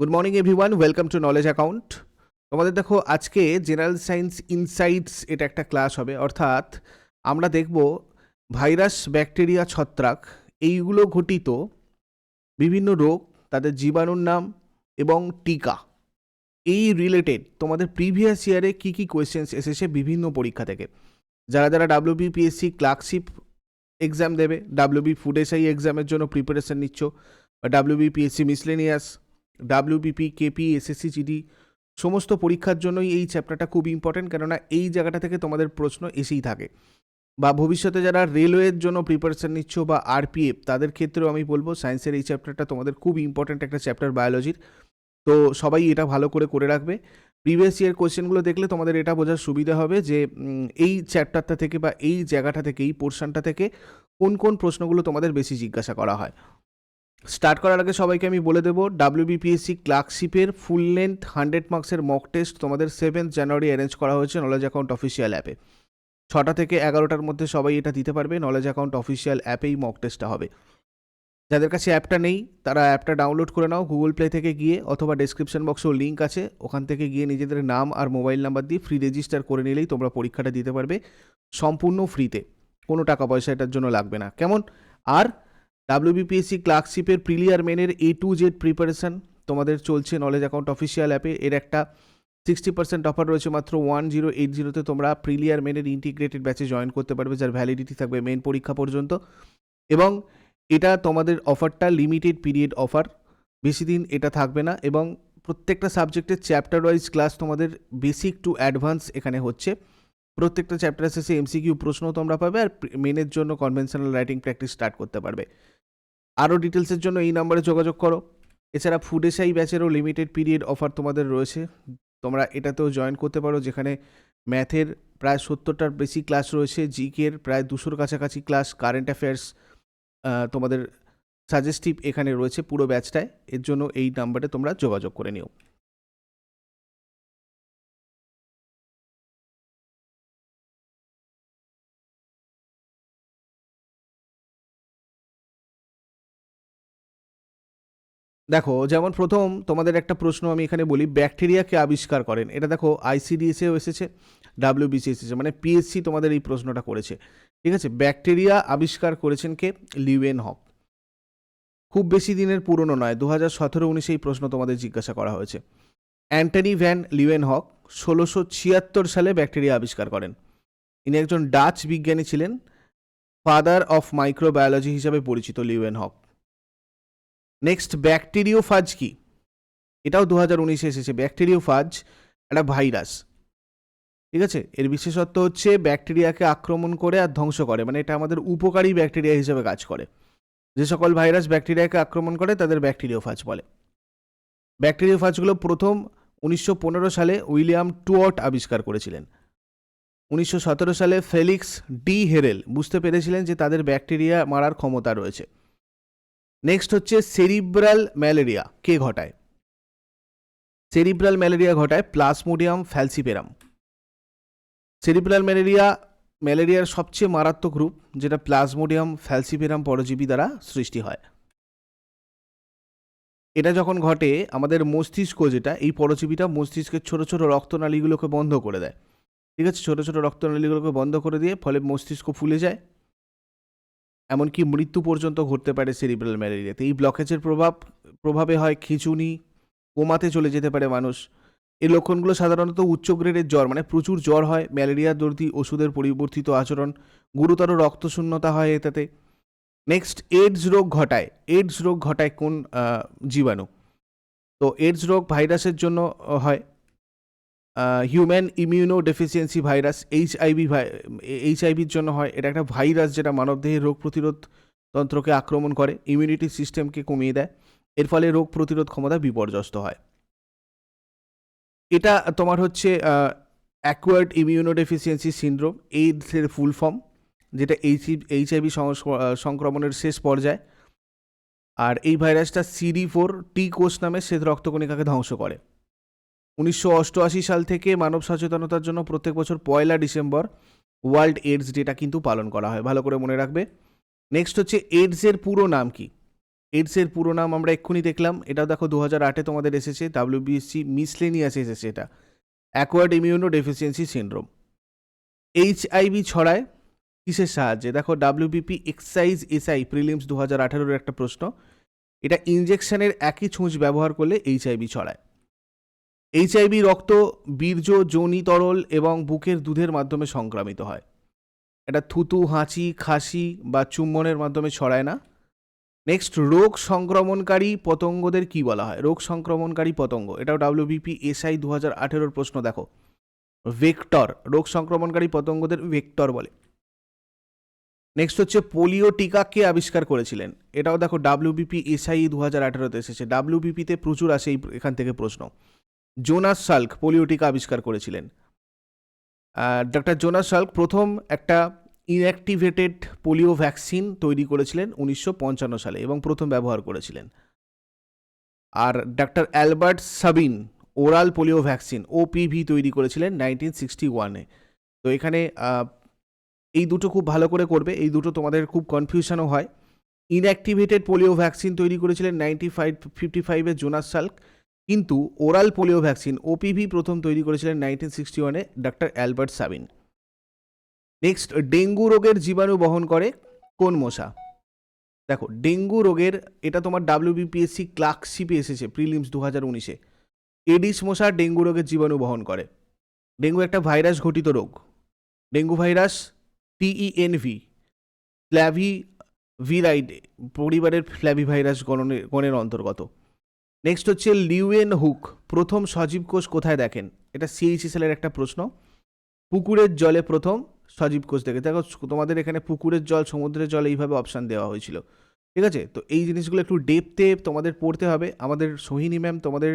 Good morning everyone welcome to Knowledge Account তোমাদের দেখো, আজকে জেনারেল সায়েন্স ইনসাইটস এটা একটা ক্লাস হবে। অর্থাৎ আমরা দেখব ভাইরাস, ব্যাকটেরিয়া, ছত্রাক, এইগুলো ঘটিত বিভিন্ন রোগ, তাদের জীবাণুর নাম এবং টিকা। এই রিলেটেড তোমাদের প্রিভিয়াস ইয়ারে কী কী কোয়েশ্চেন্স এসেছে বিভিন্ন পরীক্ষা থেকে। যারা যারা ডাব্লিউবিপিএসসি ক্লার্কশিপ এক্সাম দেবে ডাব্লিউবি ফুড এসআই এক্সামের জন্য প্রিপারেশন নিচ্ছ, বা WBPSC miscellaneous WBP KP SSC GD সমস্ত পরীক্ষার জন্যই এই চ্যাপ্টারটা খুব ইম্পর্টেন্ট কেননা এই জায়গাটা থেকে তোমাদের প্রশ্ন এসেই থাকে। বা ভবিষ্যতে যারা রেলওয়ের জন্য প্রিপারেশন নিচ্ছ বা আরপিএফ তাদের ক্ষেত্রেও আমি বলব সায়েন্সের এই চ্যাপ্টারটা তোমাদের খুব ইম্পর্টেন্ট একটা চ্যাপ্টার বায়োলজির তো সবাই এটা ভালো করে করে রাখবে। প্রিভিয়াস ইয়ার কোয়েশ্চেনগুলো দেখলে তোমাদের এটা বোঝার সুবিধা হবে যে এই চ্যাপ্টারটা থেকে বা এই জায়গাটা থেকে, এই পোর্শনটা থেকে কোন কোন প্রশ্নগুলো তোমাদের বেশি জিজ্ঞাসা করা হয়। স্টার্ট করার আগে সবাইকে আমি বলে দেবো ডাব্লিউবিপিএসসি ক্লার্কশিপের ফুল লেন্থ হান্ড্রেড মার্কসের মক টেস্ট তোমাদের সেভেন্থ জানুয়ারি অ্যারেঞ্জ করা হয়েছে নলেজ অ্যাকাউন্ট অফিসিয়াল অ্যাপে ছটা থেকে এগারোটার মধ্যে সবাই এটা দিতে পারবে নলেজ অ্যাকাউন্ট অফিসিয়াল অ্যাপেই মক টেস্টটা হবে। যাদের কাছে অ্যাপটা নেই, তারা অ্যাপটা ডাউনলোড করে নাও গুগল প্লে থেকে গিয়ে অথবা ডেসক্রিপশন বক্সেও লিঙ্ক আছে, ওখান থেকে গিয়ে নিজেদের নাম আর মোবাইল নাম্বার দিয়ে ফ্রি রেজিস্টার করে নিলেই তোমরা পরীক্ষাটা দিতে পারবে, সম্পূর্ণ ফ্রিতে কোনো টাকা পয়সা এটার জন্য লাগবে না। কেমন? আর ডাব্লিউবিপিএসসি ক্লার্কশিপের প্রিলিয়ার মেনের এ টু জেড প্রিপারেশন তোমাদের চলছে নলেজ অ্যাকাউন্ট অফিসিয়াল অ্যাপে এর একটা সিক্সটি পার্সেন্ট অফার রয়েছে মাত্র ওয়ান জিরো এইট জিরোতে তোমরা প্রিলিয়ার মেনের ইন্টিগ্রেটেড ব্যাচে জয়েন করতে পারবে, যার ভ্যালিডিটি থাকবে মেন পরীক্ষা পর্যন্ত। এবং এটা তোমাদের অফারটা লিমিটেড পিরিয়ড অফার বেশি দিন এটা থাকবে না। এবং প্রত্যেকটা সাবজেক্টের চ্যাপ্টার ওয়াইজ ক্লাস তোমাদের বেসিক টু অ্যাডভান্স এখানে হচ্ছে। প্রত্যেকটা চ্যাপ্টার শেষে এমসিকিউ প্রশ্ন তোমরা পাবে আর মেনের জন্য কনভেনশনাল রাইটিং প্র্যাকটিস স্টার্ট করতে পারবে। আরও ডিটেলসের জন্য এই নাম্বারে যোগাযোগ করো। এছাড়া ফুড এসআই ব্যাচেরও লিমিটেড পিরিয়ড অফার তোমাদের রয়েছে। তোমরা এটাতেও জয়েন করতে পারো, যেখানে ম্যাথের প্রায় সত্তরটার বেশি ক্লাস রয়েছে জিকের প্রায় দুশোর কাছাকাছি ক্লাস কারেন্ট অ্যাফেয়ার্স তোমাদের সাজেস্টিভ এখানে রয়েছে পুরো ব্যাচটায় এর জন্য এই নাম্বারে তোমরা যোগাযোগ করে নিও। দেখো, যেমন প্রথম তোমাদের একটা প্রশ্ন আমি এখানে বলি ব্যাকটেরিয়াকে আবিষ্কার করেন? এটা দেখো আইসিডিএসেও এসেছে ডাব্লিউবিসি এসেছে মানে পিএসসি তোমাদের এই প্রশ্নটা করেছে। ঠিক আছে? ব্যাকটেরিয়া আবিষ্কার করেছেন কে? লিওয়েন হক। খুব বেশি দিনের পুরনো নয় দু হাজার সতেরো উনিশে এই প্রশ্ন তোমাদের জিজ্ঞাসা করা হয়েছে। অ্যান্টনি ভ্যান লিওয়েন হক ষোলোশো ছিয়াত্তর সালে ব্যাকটেরিয়া আবিষ্কার করেন। ইনি একজন ডাচ বিজ্ঞানী ছিলেন, ফাদার অফ মাইক্রোবায়োলজি হিসাবে পরিচিত লিওয়েন হক। নেক্সট ব্যাকটেরিওফাজ কি? এটাও দু হাজার উনিশে এসেছে। ব্যাকটেরিওফাজ একটা ভাইরাস ঠিক আছে? এর বিশেষত্ব হচ্ছে ব্যাকটেরিয়াকে আক্রমণ করে আর ধ্বংস করে। মানে এটা আমাদের উপকারী ব্যাকটেরিয়া হিসেবে কাজ করে। যে সকল ভাইরাস ব্যাকটেরিয়াকে আক্রমণ করে, তাদের ব্যাকটেরিওফাজ বলে। ব্যাকটেরিওফাজগুলো প্রথম উনিশশো পনেরো সালে উইলিয়াম টুয়ার্ট আবিষ্কার করেছিলেন। উনিশশো সতেরো সালে ফেলিক্স ডি হেরেল বুঝতে পেরেছিলেন যে তাদের ব্যাকটেরিয়া মারার ক্ষমতা রয়েছে। নেক্সট হচ্ছে সেরিব্রাল ম্যালেরিয়া কে ঘটায়? সেরিব্রাল ম্যালেরিয়া ঘটায় প্লাসমোডিয়াম ফ্যালসিপেরাম সেরিব্রাল ম্যালেরিয়া ম্যালেরিয়ার সবচেয়ে মারাত্মক রূপ, যেটা প্লাজমোডিয়াম ফ্যালসিপেরাম পরজীবী দ্বারা সৃষ্টি হয়। এটা যখন ঘটে, আমাদের মস্তিষ্ক যেটা, এই পরজীবীটা মস্তিষ্কের ছোট ছোট রক্তনালীগুলোকে বন্ধ করে দেয়। ঠিক আছে? ছোট ছোট রক্তনালীগুলোকে বন্ধ করে দিয়ে, ফলে মস্তিষ্ক ফুলে যায়। এমনকি মৃত্যু পর্যন্ত ঘটতে পারে সেরিব্রাল ম্যালেরিয়াতে এই ব্লকেজের প্রভাব, প্রভাবে হয় খিঁচুনি, কোমাতে চলে যেতে পারে মানুষ। এই লক্ষণগুলো সাধারণত উচ্চ গ্রেডের জ্বর মানে প্রচুর জ্বর হয় ম্যালেরিয়া দর্দি ওষুধের পরিবর্তিত আচরণ, গুরুতর রক্তশূন্যতা হয় এটাতে। নেক্সট এইডস রোগ ঘটায়। এইডস রোগ ঘটায় কোন জীবাণু? তো এইডস রোগ ভাইরাসের জন্য হয়। Human immunodeficiency virus H IV H জন্য হয়। এটা একটা ভাইরাস যেটা মানবদেহের রোগ প্রতিরোধ তন্ত্রকে আক্রমণ করে ইমিউনিটি সিস্টেমকে কমিয়ে দেয়। এর ফলে রোগ প্রতিরোধ ক্ষমতা বিপর্যস্ত হয়। এটা তোমার হচ্ছে অ্যাকোয়ার্ড ইমিউনো ডেফিসিয়েন্সি সিন্ড্রোম এইডসের ফুল ফর্ম যেটা এইচ এইচ আইভি সংক্রমণের শেষ পর্যায়ে। আর এই ভাইরাসটা সিডি ফোর টি কোষ নামে, শ্বেত রক্তকণিকাকে ধ্বংস করে। উনিশশো অষ্টআশি সাল থেকে মানব সচেতনতার জন্য প্রত্যেক বছর পয়লা ডিসেম্বর ওয়ার্ল্ড এইডস ডেটা কিন্তু পালন করা হয়। ভালো করে মনে রাখবে। নেক্সট হচ্ছে এইডসের পুরো নাম কি? এইডসের পুরো নাম আমরা এক্ষুনি দেখলাম। এটাও দেখো দু হাজার আটে তোমাদের এসেছে। ডাব্লিউবিএসসি মিসলেনিয়াস এসেছে এটা। Acquired immunodeficiency syndrome HIV ছড়ায় কিসের সাহায্যে? দেখো ডাব্লিউবিপি এক্সাইজ এসআই, প্রিলিমস দু হাজার আঠারোর একটা প্রশ্ন। এটা ইনজেকশনের একই ছুঁচ ব্যবহার করলে এইচআইভি ছড়ায়। এইচআইভি রক্ত, বীর্য, যোনি তরল এবং বুকের দুধের মাধ্যমে সংক্রামিত হয়। এটা থুতু, হাঁচি, খাসি বা চুম্বনের মাধ্যমে ছড়ায় না। নেক্সট রোগ সংক্রমণকারী পতঙ্গদের কি বলা হয়? রোগ সংক্রমণকারী পতঙ্গ, এটাও ডাব্লিউবিপি এসআই দু হাজার আঠেরোর প্রশ্ন, দেখো। ভেক্টর রোগ সংক্রমণকারী পতঙ্গদের ভেক্টর বলে। নেক্সট হচ্ছে, পোলিও টিকা কে আবিষ্কার করেছিলেন? এটাও দেখো ডাব্লিউবিপি এসআই দু হাজার আঠেরোতে এসেছে। ডাব্লিউবিপিতে প্রচুর আসে এখান থেকে প্রশ্ন। জোনাস সাল্ক পোলিও টিকা আবিষ্কার করেছিলেন। ডক্টর জোনাস সাল্ক প্রথম একটা ইনঅ্যাক্টিভেটেড পোলিও ভ্যাকসিন তৈরি করেছিলেন উনিশশো পঞ্চান্ন সালে এবং প্রথম ব্যবহার করেছিলেন। আর doctor Albert Sabin oral polio vaccine OPV তৈরি করেছিলেন নাইনটিন সিক্সটি ওয়ানে। তো এখানে এই দুটো খুব ভালো করে করবে, এই দুটো তোমাদের খুব কনফিউশনও হয়। ইনঅ্যাক্টিভেটেড পোলিও ভ্যাকসিন তৈরি করেছিলেন নাইনটি ফাইভ, ফিফটি ফাইভে জোনাস সাল্ক। কিন্তু ওরাল পোলিও ভ্যাকসিন ওপিভি প্রথম তৈরি করেছিলেন নাইনটিন সিক্সটি ওয়ানে ডাক্তার অ্যালবার্ট সাবিন। নেক্সট, ডেঙ্গু রোগের জীবাণু বহন করে কোন মশা? দেখো, ডেঙ্গু রোগের, এটা তোমার ডাব্লিউবিপিএসসি ক্লার্কশিপে এসেছে প্রিলিমস দু হাজার উনিশে। এডিস মশা ডেঙ্গু রোগের জীবাণু বহন করে। ডেঙ্গু একটা ভাইরাস ঘটিত রোগ। ডেঙ্গু ভাইরাস টিইএনভি ফ্ল্যাভি ভিরাইড, পরিবারের ফ্ল্যাভি ভাইরাস গণনের গণের অন্তর্গত। নেক্সট হচ্ছে লিউয়েন হুক প্রথম সজীব কোষ কোথায় দেখেন? এটা সিএইচএসএল একটা প্রশ্ন। পুকুরের জলে প্রথম সজীব কোষ দেখে। দেখো, তোমাদের এখানে পুকুরের জল, সমুদ্রের জল এইভাবে অপশান দেওয়া হয়েছিল। ঠিক আছে? তো এই জিনিসগুলো একটু ডেপতে তোমাদের পড়তে হবে। আমাদের সোহিনী ম্যাম তোমাদের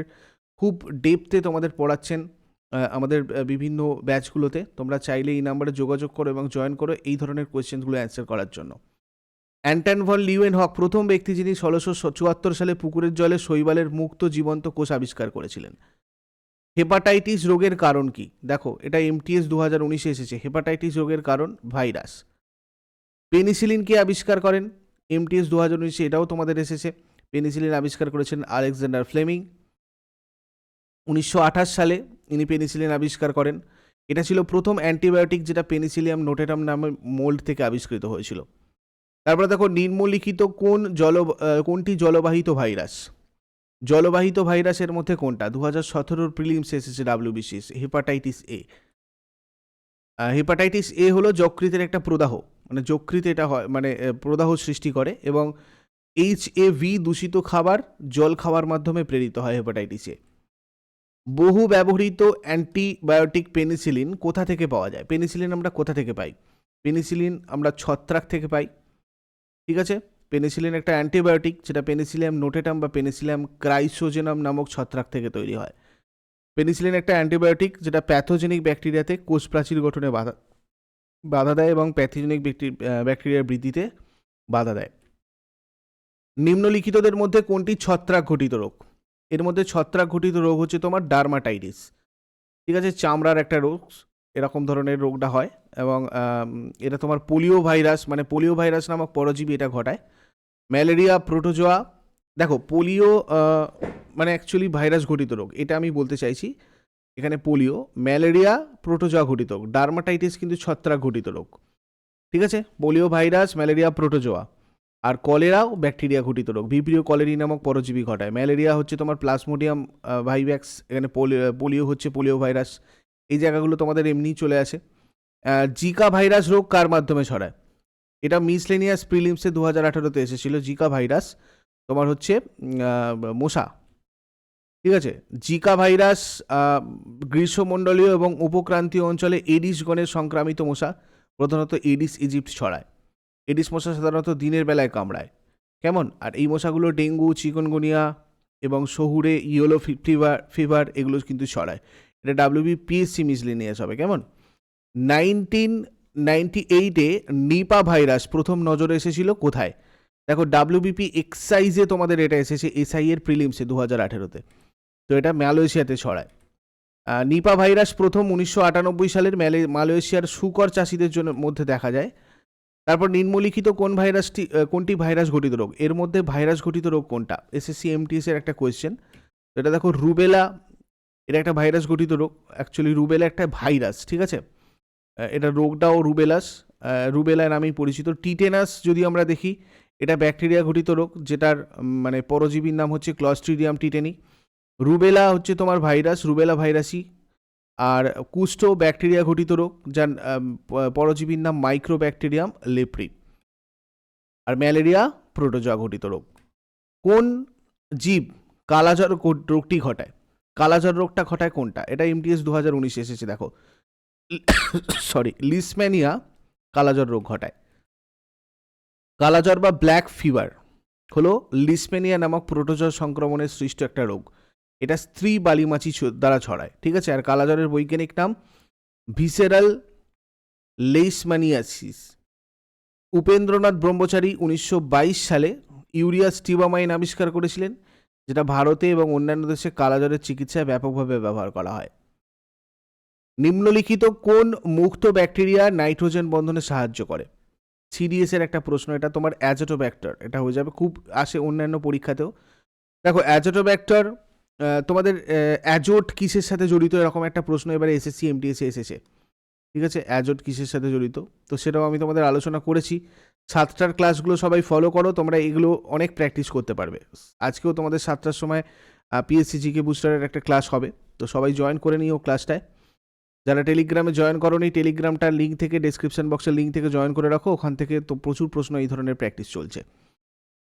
খুব ডেপতে তোমাদের পড়াচ্ছেন আমাদের বিভিন্ন ব্যাচগুলোতে তোমরা চাইলে এই নাম্বারে যোগাযোগ করো এবং জয়েন করো এই ধরনের কোয়েশ্চেনগুলো অ্যান্সার করার জন্য। অ্যান্টন ভন লিউয়েন হক প্রথম ব্যক্তি যিনি ষোলোশো চুয়াত্তর সালে পুকুরের জলে শৈবালের মুক্ত জীবন্ত কোষ আবিষ্কার করেছিলেন। হেপাটাইটিস রোগের কারণ কি? দেখো, এটা এমটিএস দু হাজার উনিশে এসেছে। হেপাটাইটিস রোগের কারণ ভাইরাস। পেনিসিলিন কে আবিষ্কার করেন? এমটিএস দু হাজার উনিশে এটাও তোমাদের এসেছে। পেনিসিলিন আবিষ্কার করেছেন আলেকজান্ডার ফ্লেমিং। উনিশশো আঠাশ সালে ইনি পেনিসিলিন আবিষ্কার করেন। এটা ছিল প্রথম অ্যান্টিবায়োটিক যেটা পেনিসিলিয়াম নোটেটাম নামে মোল্ড থেকে আবিষ্কৃত হয়েছিল। তারপরে দেখো নিম্নলিখিত কোন জল কোনটি জলবাহিত ভাইরাস? জলবাহিত ভাইরাসের মধ্যে কোনটা? দু হাজার সতেরোর প্রিলিমস এসেছে WBCS, hepatitis A. Hepatitis A হলো যকৃতের একটা প্রদাহ মানে যকৃতে এটা হয় মানে প্রদাহ সৃষ্টি করে এবং এইচ এ ভি দূষিত খাবার জল খাওয়ার মাধ্যমে প্রেরিত হয় হেপাটাইটিস এ। বহু ব্যবহৃত অ্যান্টিবায়োটিক পেনিসিলিন কোথা থেকে পাওয়া যায়? পেনিসিলিন আমরা কোথা থেকে পাই? পেনিসিলিন আমরা ছত্রাক থেকে পাই ঠিক আছে? পেনিসিলিন একটা অ্যান্টিবায়োটিক যেটা পেনিসিলিয়াম নোটেটাম বা পেনিসিলিয়াম ক্রাইসোজেনাম নামক ছত্রাক থেকে তৈরি হয়। পেনিসিলিন একটা অ্যান্টিবায়োটিক যেটা প্যাথোজেনিক ব্যাকটেরিয়াতে কোষ প্রাচীর গঠনে বাধা বাধা দেয় এবং প্যাথোজেনিক ব্যাকটেরিয়ার বৃদ্ধিতে বাধা দেয়। নিম্নলিখিতদের মধ্যে কোনটি ছত্রাক ঘটিত রোগ? এর মধ্যে ছত্রাক ঘটিত রোগ হচ্ছে তোমার ডার্মাটাইটিস ঠিক আছে? চামড়ার একটা রোগ এরকম ধরনের রোগটা হয় এবং এটা তোমার পোলিও ভাইরাস মানে পোলিও ভাইরাস নামক পরজীবী এটা ঘটায়। ম্যালেরিয়া, প্রোটোজোয়া, দেখো পোলিও মানে অ্যাকচুয়ালি ভাইরাস ঘটিত রোগ, এটা আমি বলতে চাইছি, এখানে পোলিও, ম্যালেরিয়া, প্রোটোজোয়া ঘটিত রোগ, ডার্মাটাইটিস কিন্তু ছত্রাক ঘটিত রোগ, ঠিক আছে? পোলিও ভাইরাস, ম্যালেরিয়া, প্রোটোজোয়া, আর কলেরাও ব্যাকটেরিয়া ঘটিত রোগ, ভিপ্রিও কলেরি নামক পরজীবী ঘটায়। ম্যালেরিয়া হচ্ছে তোমার প্লাসমোডিয়াম ভাইভ্যাক্স এখানে পোলিও পোলিও হচ্ছে পোলিও ভাইরাস এই জায়গাগুলো তোমাদের এমনিই চলে আসে। জিকা ভাইরাস রোগ কার মাধ্যমে ছড়ায়? এটা মিসলেনিয়াস প্রিলিমসে দু হাজার আঠারোতে এসেছিল। জিকা ভাইরাস তোমার হচ্ছে মশা। ঠিক আছে? জিকা ভাইরাস গ্রীষ্মমণ্ডলীয় এবং উপক্রান্তীয় অঞ্চলে এডিস গণের সংক্রামিত মশা, প্রধানত এডিস ইজিপ্ট ছড়ায়। এডিস মশা সাধারণত দিনের বেলায় কামড়ায়। কেমন? আর এই মশাগুলো ডেঙ্গু, চিকনগুনিয়া এবং শহুরে ইয়েলো ফিভার ফিভার এগুলো কিন্তু ছড়ায়। এটা ডাব্লিউবি পিএসসি মিসলিনিয়াস হবে, কেমন? নাইনটিন নাইনটি এইটে নিপা ভাইরাস প্রথম নজরে এসেছিল কোথায়? দেখো ডাব্লিউবিপি এক্সাইজে তোমাদের এটা এসেছে এসআই এর প্রিলিমসে দু হাজার আঠেরোতে। তো এটা মালয়েশিয়াতে ছড়ায়। নিপা ভাইরাস প্রথম উনিশশো আটানব্বই সালের মালয়েশিয়ার শুকর চাষিদের জন্য মধ্যে দেখা যায়। তারপর নিম্নলিখিত কোন ভাইরাসটি কোনটি ভাইরাস ঘটিত রোগ? এর মধ্যে ভাইরাস ঘটিত রোগ কোনটা? এসএসসি এমটিএস এর একটা কোয়েশ্চেন এটা দেখো, রুবেলা এটা একটা ভাইরাস ঘটিত রোগ। অ্যাকচুয়ালি রুবেলা একটা ভাইরাস, ঠিক আছে? এটা রোগটাও রুবেলাস রুবেলা নামেই পরিচিত। টিটেনাস যদি আমরা দেখি, এটা ব্যাকটেরিয়া ঘটিত রোগ, যেটার মানে পরজীবীর নাম হচ্ছে ক্লস্ট্রিডিয়াম টিটেনি রুবেলা হচ্ছে তোমার ভাইরাস রুবেলা ভাইরাসই আর কুষ্ঠ ব্যাকটেরিয়া ঘটিত রোগ, যার পরজীবীর নাম মাইক্রো ব্যাকটেরিয়াম লেপ্রি আর ম্যালেরিয়া প্রোটোজোয়া ঘটিত রোগ। কোন জীব কালাজ্বর রোগটি ঘটায়? কালাজ্বর রোগটা ঘটায় কোনটা? এটা এমটিএস দু হাজার উনিশে এসেছে, দেখো। সরি লিসম্যানিয়া কালাজ্বর রোগ ঘটায়। কালাজ্বর বা ব্ল্যাক ফিভার হলো লিসম্যানিয়া নামক প্রোটোজোয়া সংক্রমণের সৃষ্ট একটা রোগ। এটা স্ত্রী বালিমাছি দ্বারা ছড়ায়, ঠিক আছে? আর কালাজ্বরের বৈজ্ঞানিক নাম ভিসেরাল লেইসমানিয়াসিস উপেন্দ্রনাথ ব্রহ্মচারী উনিশশো বাইশ সালে ইউরিয়া স্টিবামাইন আবিষ্কার করেছিলেন। যেটা ভারতে এবং অন্যান্য দেশে কালাজ্বরের চিকিৎসায় ব্যাপকভাবে ব্যবহার করা হয়। নিম্নলিখিত কোন মুক্ত ব্যাকটেরিয়া নাইট্রোজেন বন্ধনে সাহায্য করে? সিডিএস এর একটা প্রশ্ন, এটা তোমার অ্যাজোটোব্যাক্টর এটা হয়ে যাবে, খুব আসে অন্যান্য পরীক্ষাতেও। দেখো অ্যাজোটোব্যাক্টর তোমাদের অ্যাজোট কিসের সাথে জড়িত এরকম একটা প্রশ্ন এবারে এসএসসি এমটিএসে এসেছে। ঠিক আছে? অ্যাজোট কিসের সাথে জড়িত? তো সেটাও আমি তোমাদের আলোচনা করেছি। সাতটার ক্লাসগুলো সবাই ফলো করো, তোমরা এগুলো অনেক প্র্যাকটিস করতে পারবে। আজকেও তোমাদের সাতটার সময় পিএসসি জিকে বুস্টারের একটা ক্লাস হবে, তো সবাই জয়েন করে নিও ক্লাসটায় যারা টেলিগ্রামে জয়েন করোনি টেলিগ্রামটার লিঙ্ক থেকে ডেসক্রিপশন বক্সের লিঙ্ক থেকে জয়েন করে রাখো, ওখান থেকে তো প্রচুর প্রশ্ন এই ধরনের প্র্যাকটিস চলছে।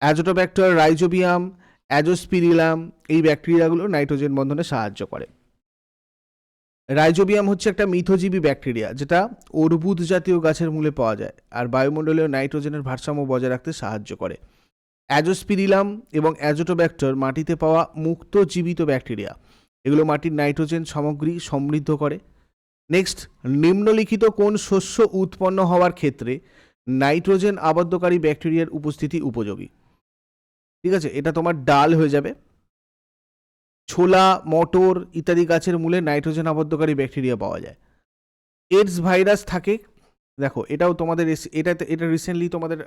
অ্যাজোটোব্যাক্টর রাইজোবিয়াম অ্যাজোস্পিরিলাম এই ব্যাকটেরিয়াগুলো নাইট্রোজেন বন্ধনে সাহায্য করে। রাইজোবিয়াম হচ্ছে একটা মিথজীবী ব্যাকটেরিয়া, যেটা অর্বুদ জাতীয় গাছের মূলে পাওয়া যায় আর বায়ুমণ্ডলীয় নাইট্রোজেনের ভারসাম্য বজায় রাখতে সাহায্য করে। অ্যাজোস্পিরিলাম এবং অ্যাজোটোব্যাক্টর মাটিতে পাওয়া মুক্ত জীবিত ব্যাকটেরিয়া। এগুলো মাটির নাইট্রোজেন সামগ্রী সমৃদ্ধ করে। নেক্সট, নিম্নলিখিত কোন শস্য উৎপন্ন হওয়ার ক্ষেত্রে নাইট্রোজেন আবদ্ধকারী ব্যাকটেরিয়ার উপস্থিতি উপযোগী? ঠিক আছে, এটা তোমার ডাল হয়ে যাবে। ছোলা, মটর ইত্যাদি গাছের মূলে নাইট্রোজেন আবদ্ধকারী ব্যাকটেরিয়া পাওয়া যায়। এডস ভাইরাস থাকে। দেখো, এটাও তোমাদের এটাতে এটা রিসেন্টলি তোমাদের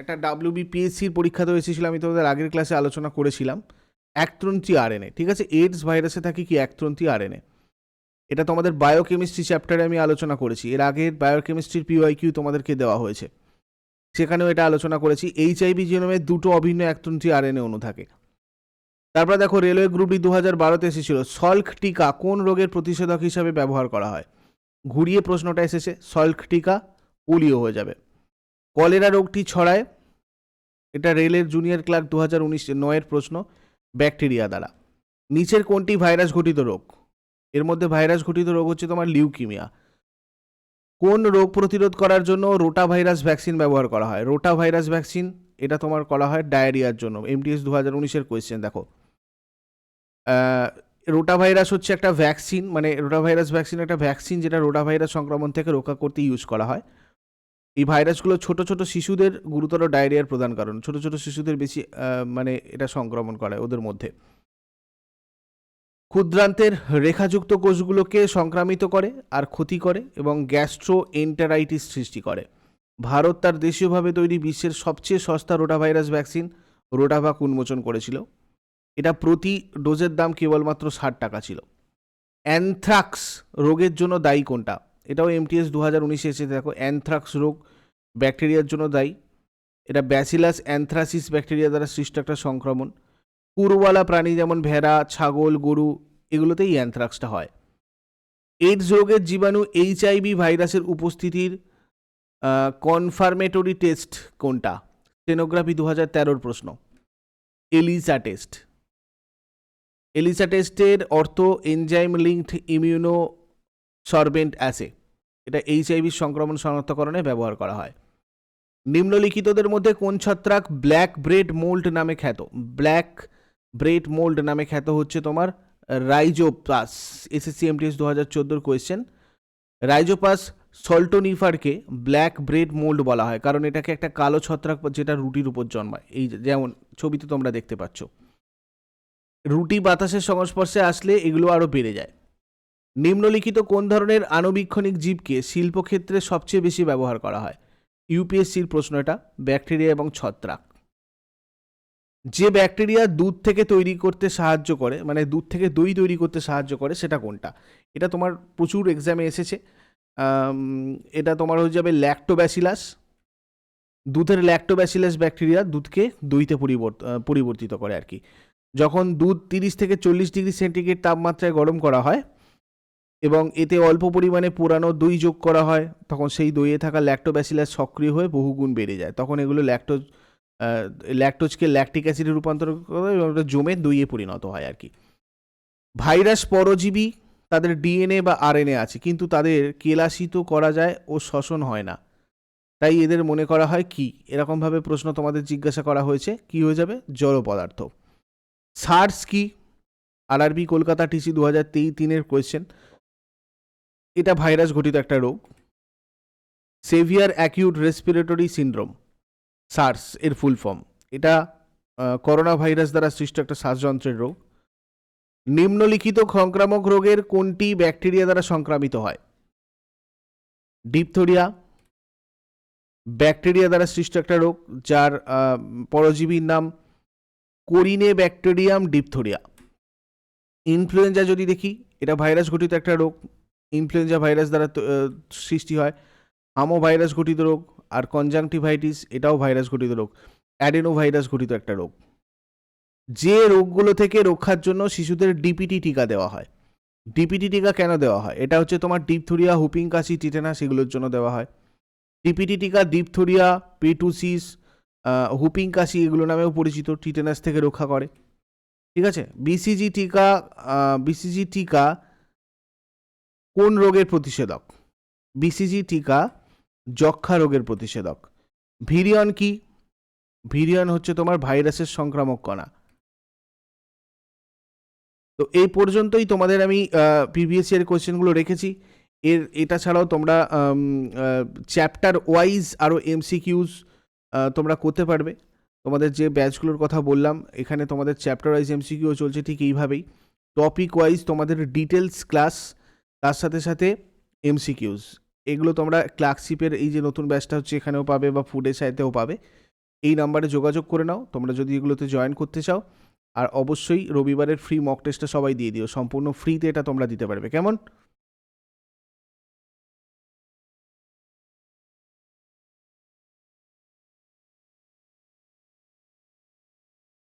একটা ডাব্লিউবিপিএসসির পরীক্ষাতেও এসেছিল, আমি তোমাদের আগের ক্লাসে আলোচনা করেছিলাম। একত্রন্তি আরএনএ ঠিক আছে? এডস ভাইরাসে থাকে কি? একত্রন্তি আরএনএ এটা তোমাদের বায়োকেমিস্ট্রি চ্যাপ্টারে আমি আলোচনা করেছি। এর আগের বায়োকেমিস্ট্রির পিওয়াইকিউ তোমাদেরকে দেওয়া হয়েছে। সেখানেও এটা আলোচনা করেছি। এইচআইভি জিনোমে দুটো অভিন্ন একতন্ত্রী আরএনএ অণু থাকে। তারপর দেখো, রেলওয়ে গ্রুপটি দু হাজার বারোতে এসেছিল। সল্ক টিকা কোন রোগের প্রতিষেধক হিসাবে ব্যবহার করা হয়? ঘুরিয়ে প্রশ্নটা এসেছে, সল্ক টিকা পোলিও হয়ে যাবে। কলেরা রোগটি ছড়ায়, এটা রেলের জুনিয়র ক্লার্ক দু হাজার উনিশ নয়ের প্রশ্ন, ব্যাকটেরিয়া দ্বারা। নিচের কোনটি ভাইরাস ঘটিত রোগ? এর মধ্যে ভাইরাস ঘটিত রোগ হচ্ছে তোমার লিউকিমিয়া। কোন রোগ প্রতিরোধ করার জন্য রোটা ভাইরাস ভ্যাকসিন ব্যবহার করা হয়? রোটা ভাইরাস ভ্যাকসিন, এটা তোমার করা হয় ডায়রিয়ার জন্য। এমটিএস দু হাজার উনিশের কোয়েশ্চেন দেখো। রোটা ভাইরাস হচ্ছে একটা ভ্যাকসিন মানে রোটা ভাইরাস ভ্যাকসিন একটা ভ্যাকসিন যেটা রোটা ভাইরাস সংক্রমণ থেকে রক্ষা করতে ইউজ করা হয়। এই ভাইরাসগুলো ছোট ছোট শিশুদের গুরুতর ডায়রিয়ার প্রধান কারণ, ছোট ছোট শিশুদের বেশি মানে এটা সংক্রমণ করায় ওদের মধ্যে। ক্ষুদ্রান্তের রেখাযুক্ত কোষগুলোকে সংক্রামিত করে আর ক্ষতি করে এবং গ্যাস্ট্রো এন্টারাইটিস সৃষ্টি করে। ভারত তার দেশীয়ভাবে তৈরি বিশ্বের সবচেয়ে সস্তা রোটাভাইরাস ভ্যাকসিন রোটাভাক উন্মোচন করেছিল। এটা প্রতি ডোজের দাম কেবলমাত্র ষাট টাকা ছিল। অ্যানথ্রাক্স রোগের জন্য দায়ী কোনটা? এটাও এমটিএস দু হাজার উনিশে এসে দেখো। অ্যানথ্রাক্স রোগ ব্যাকটেরিয়ার জন্য দায়ী। এটা ব্যাসিলাস অ্যানথ্রাসিস ব্যাকটেরিয়া দ্বারা সৃষ্ট একটা সংক্রমণ। পুরওয়ালা প্রাণী যেমন ভেড়া, ছাগল, গরু, এগুলোতেই অ্যানথ্রাক্সটা হয়। এইডস রোগের জীবাণু এইচআইভি ভাইরাসের উপস্থিতির কনফার্মেটরি টেস্ট কোনটা? স্টেনোগ্রাফি দু হাজার তেরোর প্রশ্ন। এলিসা টেস্ট এলিসা টেস্টের অর্থ enzyme linked immunosorbent assay. এটা এইচআইভি সংক্রমণ শনাক্তকরণে ব্যবহার করা হয়। নিম্নলিখিতদের মধ্যে কোন ছত্রাক ব্ল্যাক ব্রেড মোল্ড নামে খ্যাত? ব্ল্যাক ব্রেড মোল্ড নামে খ্যাত হচ্ছে তোমার রাইজোপাস এসএসসি এমটিএস দু হাজার চোদ্দোর কোয়েশ্চেন। রাইজোপাস সল্টোনিফারকে ব্ল্যাক ব্রেড মোল্ড বলা হয়, কারণ এটাকে একটা কালো ছত্রাক যেটা রুটির উপর জন্মায়। এই যেমন ছবিতে তোমরা দেখতে পাচ্ছ। রুটি বাতাসের সংস্পর্শে আসলে এগুলো আরও বেড়ে যায়। নিম্নলিখিত কোন ধরনের আণুবীক্ষণিক জীবকে শিল্পক্ষেত্রে সবচেয়ে বেশি ব্যবহার করা হয়? ইউপিএসসির প্রশ্ন এটা, ব্যাকটেরিয়া এবং ছত্রাক। যে ব্যাকটেরিয়া দুধ থেকে তৈরি করতে সাহায্য করে মানে দুধ থেকে দই তৈরি করতে সাহায্য করে, সেটা কোনটা? এটা তোমার প্রচুর এক্সামে এসেছে। এটা তোমার হয়ে যাবে ল্যাক্টোব্যাসিলাস দুধের ল্যাক্টোব্যাসিলাস ব্যাকটেরিয়া দুধকে দইতে পরিবর্ত- পরিবর্তিত করে আর কি। যখন দুধ তিরিশ থেকে চল্লিশ ডিগ্রি সেন্টিগ্রেড তাপমাত্রায় গরম করা হয় এবং এতে অল্প পরিমাণে পুরানো দই যোগ করা হয়, তখন সেই দইয়ে থাকা ল্যাক্টোব্যাসিলাস সক্রিয় হয়ে বহুগুণ বেড়ে যায়। তখন এগুলো ল্যাকটোজ ল্যাকটোজকে ল্যাকটিক অ্যাসিডে রূপান্তর করে এবং ওটা জমে দইয়ে পরিণত হয় আর কি। ভাইরাস পরজীবী তাদের ডিএনএ বা আরএনএ আছে, কিন্তু তাদের কেলাসিত করা যায় ও শ্বসন হয় না। তাই এদের মনে করা হয় কি? এরকমভাবে প্রশ্ন তোমাদের জিজ্ঞাসা করা হয়েছে। কি হয়ে যাবে? জড় পদার্থ সার্স কি? আরআরবি, কলকাতা, টিসি দু হাজার তেই তিনের কোয়েশ্চেন এটা ভাইরাস ঘটিত একটা রোগ। Severe acute respiratory syndrome, SARS এর ফুল ফর্ম। এটা করোনা ভাইরাস দ্বারা সৃষ্ট একটা শ্বাসযন্ত্রের রোগ। নিম্নলিখিত সংক্রামক রোগের কোনটি ব্যাকটেরিয়া দ্বারা সংক্রামিত হয়? ডিপথোরিয়া, ব্যাকটেরিয়া দ্বারা সৃষ্ট একটা রোগ, যার পরজীবীর নাম কোরিনে ব্যাকটেরিয়াম ডিপথোরিয়া। ইনফ্লুয়েঞ্জা যদি দেখি, এটা ভাইরাস ঘটিত একটা রোগ। ইনফ্লুয়েঞ্জা ভাইরাস দ্বারা সৃষ্টি হয়। আমো ভাইরাস ঘটিত রোগ আর কনজাংটিভাইটিস, এটাও ভাইরাস ঘটিত রোগ। অ্যাডেনো ভাইরাস ঘটিত একটা রোগ। যে রোগগুলো থেকে রক্ষার জন্য শিশুদের ডিপিটি টিকা দেওয়া হয়। ডিপিটি টিকা কেন দেওয়া হয়? এটা হচ্ছে তোমার ডিপথুরিয়া, হুপিং, কাশি, টিটেনাস, এগুলোর জন্য দেওয়া হয়। ডিপিটি টিকা, ডিপথুরিয়া, পেটুসিস হুপিং কাশি এগুলো নামেও পরিচিত, টিটেনাস থেকে রক্ষা করে। ঠিক আছে? বিসিজি টিকা বিসিজি টিকা কোন রোগের প্রতিষেধক? বিসিজি টিকা যক্ষা রোগের প্রতিষেধক। ভিরিয়ন কি? ভিরিয়ন হচ্ছে তোমার ভাইরাসের সংক্রামক কণা। তো এই পর্যন্তই তোমাদের আমি প্রিভিয়াস ইয়ার কোয়েশ্চেনগুলো রেখেছি। এর, এটা ছাড়াও তোমরা চ্যাপ্টার ওয়াইজ আরও এমসিকিউজ তোমরা করতে পারবে। তোমাদের যে ব্যাচগুলোর কথা বললাম, এখানে তোমাদের চ্যাপ্টার ওয়াইজ এমসিকিউ চলছে ঠিক এইভাবেই। টপিক ওয়াইজ তোমাদের ডিটেলস ক্লাস তার সাথে সাথে এমসিকিউজ এগুলো তোমরা ক্লার্কশিপের এই যে নতুন ব্যাচটা হচ্ছে এখানেও পাবে বা ফুডের সাইতেও পাবে। এই নাম্বারে যোগাযোগ করে নাও, তোমরা যদি এগুলোতে জয়েন করতে চাও। আর অবশ্যই রবিবারের ফ্রি মক টেস্টটা সবাই দিয়ে দিও। সম্পূর্ণ ফ্রিতে এটা তোমরা দিতে পারবে। কেমন?